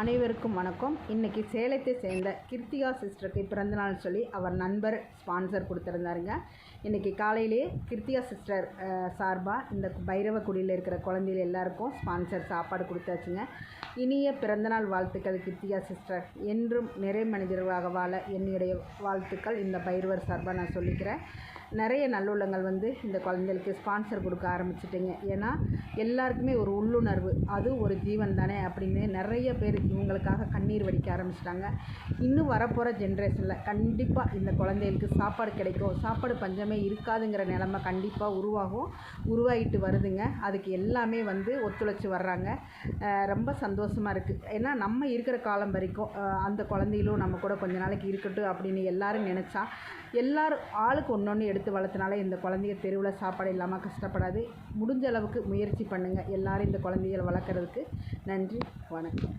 அனைவருக்கும் வணக்கம். இன்றைக்கி சேலத்தை சேர்ந்த கிருத்திகா சிஸ்டருக்கு பிறந்தநாள் சொல்லி அவர் நண்பர் ஸ்பான்சர் கொடுத்துருந்தாருங்க. இன்றைக்கி காலையிலே கிருத்திகா சிஸ்டர் சார்பாக இந்த பைரவக்குடியில் இருக்கிற குழந்தைகள் எல்லாருக்கும் ஸ்பான்சர் சாப்பாடு கொடுத்தாச்சுங்க. இனிய பிறந்தநாள் வாழ்த்துக்கள் கிருத்திகா சிஸ்டர். என்றும் நிறை மனிதர்களாக வாழ என்னுடைய வாழ்த்துக்கள் இந்த பைரவர் சார்பாக நான் சொல்லிக்கிறேன். நிறைய நல்லுள்ளங்கள் வந்து இந்த குழந்தைகளுக்கு ஸ்பான்சர் கொடுக்க ஆரம்பிச்சிட்டிங்க. ஏன்னா எல்லாருக்குமே ஒரு உள்ளுணர்வு. அது ஒரு ஜீவன் தானே அப்படின்னு நிறைய பேர் இவங்களுக்காக கண்ணீர் வடிக்க ஆரம்பிச்சிட்டாங்க. இன்னும் வரப்போகிற ஜென்ரேஷனில் கண்டிப்பாக இந்த குழந்தைகளுக்கு சாப்பாடு கிடைக்கும். சாப்பாடு பஞ்சமே இருக்காதுங்கிற நிலமை கண்டிப்பாக உருவாகும் உருவாகிட்டு வருதுங்க. அதுக்கு எல்லாமே வந்து ஒத்துழைச்சி வர்றாங்க. ரொம்ப சந்தோஷமாக இருக்குது ஏன்னா நம்ம இருக்கிற காலம் வரைக்கும் அந்த குழந்தைகளும் நம்ம கூட கொஞ்ச நாளைக்கு இருக்கட்டும் அப்படின்னு எல்லாரும் நினச்சா எல்லோரும் ஆளுக்கு ஒன்று ஒன்று எடுத்து வளர்த்தனால இந்த குழந்தைய தெருவில் சாப்பாடு இல்லாமல் கஷ்டப்படாது. முடிஞ்ச அளவுக்கு முயற்சி பண்ணுங்கள் எல்லோரும் இந்த குழந்தைகளை வளர்க்குறதுக்கு. நன்றி. வணக்கம்.